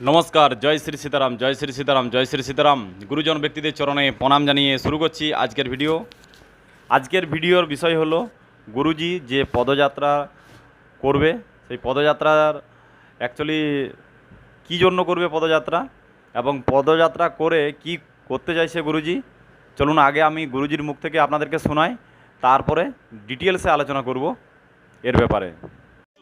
নমস্কার, জয় শ্রী সীতারাম, জয় শ্রী সীতারাম, জয় শ্রী সীতারাম। গুরুজন ব্যক্তিদের চরণে প্রণাম জানিয়ে শুরু করছি আজকের ভিডিও। আজকের ভিডিওর বিষয় হলো গুরুজি যে পদযাত্রা করবে, সেই পদযাত্রার অ্যাকচুয়ালি কী জন্য করবে পদযাত্রা এবং পদযাত্রা করে কি করতে চাইছে গুরুজি? চলুন আগে আমি গুরুজির মুখ থেকে আপনাদেরকে শোনাই, তারপরে ডিটেলসে আলোচনা করব এর ব্যাপারে।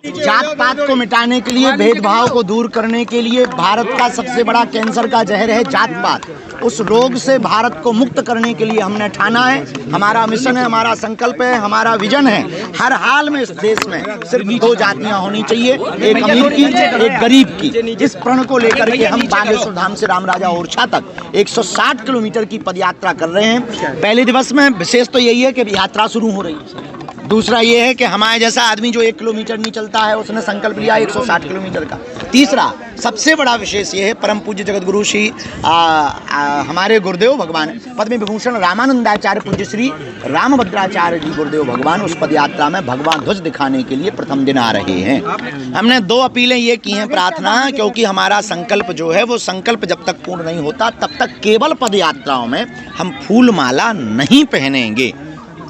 जात पात को मिटाने के लिए, भेदभाव को दूर करने के लिए भारत का सबसे बड़ा कैंसर का जहर है जात पात उस रोग से भारत को मुक्त करने के लिए हमने ठाना है। हमारा मिशन है, हमारा संकल्प है, हमारा विजन है। हर हाल में इस देश में सिर्फ़ दो जातियाँ होनी चाहिए, एक अमीर की, एक गरीब की। इस प्रण को लेकर के हम बागेश्वर धाम से राम राजा ओरछा तक 160 किलोमीटर की पदयात्रा कर रहे हैं। पहले दिवस में विशेष तो यही है कि यात्रा शुरू हो रही है। दूसरा ये है कि हमारे जैसा आदमी जो एक किलोमीटर नहीं चलता है, उसने संकल्प लिया 160 किलोमीटर का। तीसरा, सबसे बड़ा विशेष ये है, परम पूज्य जगत गुरु श्री हमारे गुरुदेव भगवान पद्म विभूषण रामानंदाचार्य पूज्य श्री रामभद्राचार्य जी गुरुदेव भगवान, उस पद यात्रा में भगवान ध्वज दिखाने के लिए प्रथम दिन आ रहे हैं। हमने दो अपीलें ये की हैं प्रार्थना, क्योंकि हमारा संकल्प जो है, वो संकल्प जब तक पूर्ण नहीं होता, तब तक केवल पद यात्राओं में हम फूल माला नहीं पहनेंगे।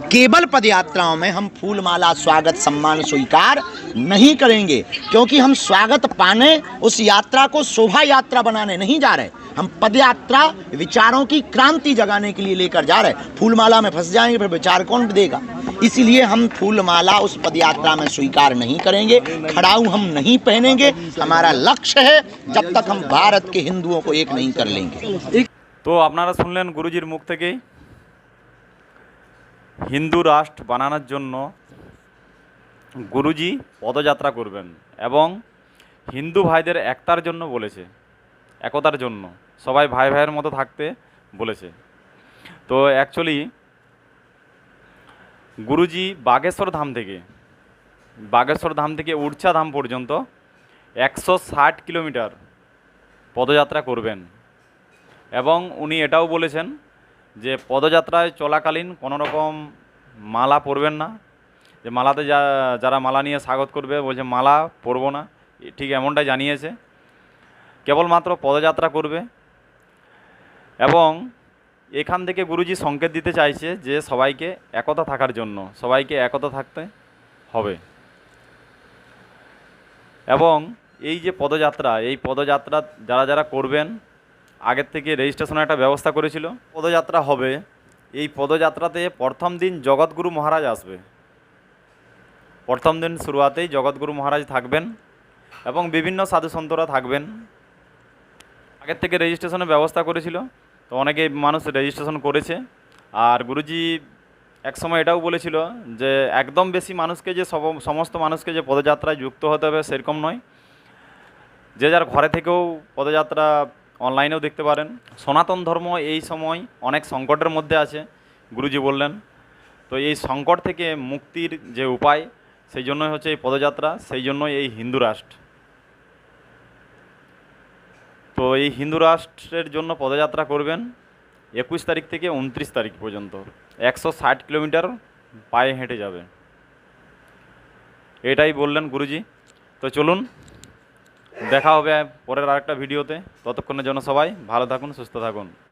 केवल पद यात्राओं में हम फूल माला स्वागत सम्मान स्वीकार नहीं करेंगे क्योंकि हम स्वागत पाने उस यात्रा को शोभा यात्रा बनाने नहीं जा रहे हम पद यात्रा विचारों की क्रांति जगाने के लिए लेकर जा रहे हैं फूल माला में फंस जाएंगे फिर विचार कौन देगा इसीलिए हम फूल माला उस पद यात्रा में स्वीकार नहीं करेंगे खड़ाऊ हम नहीं पहनेंगे हमारा लक्ष्य है जब तक हम भारत के हिंदुओं को एक नहीं कर लेंगे তো আপনারা শুনলেন গুরুজির মুখ থেকেই হিন্দু রাষ্ট্র বানানোর জন্য গুরুজি পদযাত্রা করবেন এবং হিন্দু ভাইদের একতার জন্য বলেছে, একতার জন্য। সবাই ভাই ভাইয়ের মতো থাকতে বলেছে। তো অ্যাকচুয়ালি গুরুজি বাগেশ্বর ধাম থেকে, বাগেশ্বর ধাম থেকে উড়ছা ধাম পর্যন্ত একশো ষাট কিলোমিটার পদযাত্রা করবেন। এবং উনি এটাও বলেছেন যে পদযাত্রায় চলাকালীন কোনো রকম মালা পরবেন না। যে মালাতে যা, যারা মালা নিয়ে স্বাগত করবে, বলছে মালা পরবো না। ঠিক এমনটাই জানিয়েছে। কেবলমাত্র পদযাত্রা করবে। এবং এখান থেকে গুরুজি সংকেত দিতে চাইছে যে সবাইকে একতা থাকার জন্য, সবাইকে একতা থাকতে হবে। এবং এই যে পদযাত্রা, এই পদযাত্রা যারা যারা করবেন আগের থেকে রেজিস্ট্রেশনের একটা ব্যবস্থা করেছিল। পদযাত্রা হবে। এই পদযাত্রাতে প্রথম দিন জগৎগুরু মহারাজ আসবে। প্রথম দিন শুরুয়াতেই জগৎগুরু মহারাজ থাকবেন এবং বিভিন্ন সাধু সন্তরা থাকবেন। আগের থেকে রেজিস্ট্রেশনের ব্যবস্থা করেছিল, তো অনেকে মানুষ রেজিস্ট্রেশন করেছে। আর গুরুজি একসময় এটাও বলেছিল যে, একদম বেশি মানুষকে যে সমস্ত মানুষকে যে পদযাত্রায় যুক্ত হতে হবে সেরকম নয়। যে যার ঘরে থেকেও পদযাত্রা অনলাইনেও দেখতে পারেন। সনাতন ধর্ম এই সময় অনেক সংকটের মধ্যে আছে, গুরুজি বললেন। তো এই সংকট থেকে মুক্তির যে উপায়, সেই জন্যই হচ্ছে এই পদযাত্রা, সেই জন্যই এই হিন্দু রাষ্ট্র। তো এই হিন্দু রাষ্ট্রের জন্য পদযাত্রা করবেন একুশ তারিখ থেকে উনত্রিশ তারিখ পর্যন্ত। একশো ষাট কিলোমিটার পায়ে হেঁটে যাবে। এটাই বললেন গুরুজি। তো চলুন দেখা হবে পরের আরেকটা ভিডিওতে। ততক্ষণের জন্য সবাই ভালো থাকুন সুস্থ থাকুন।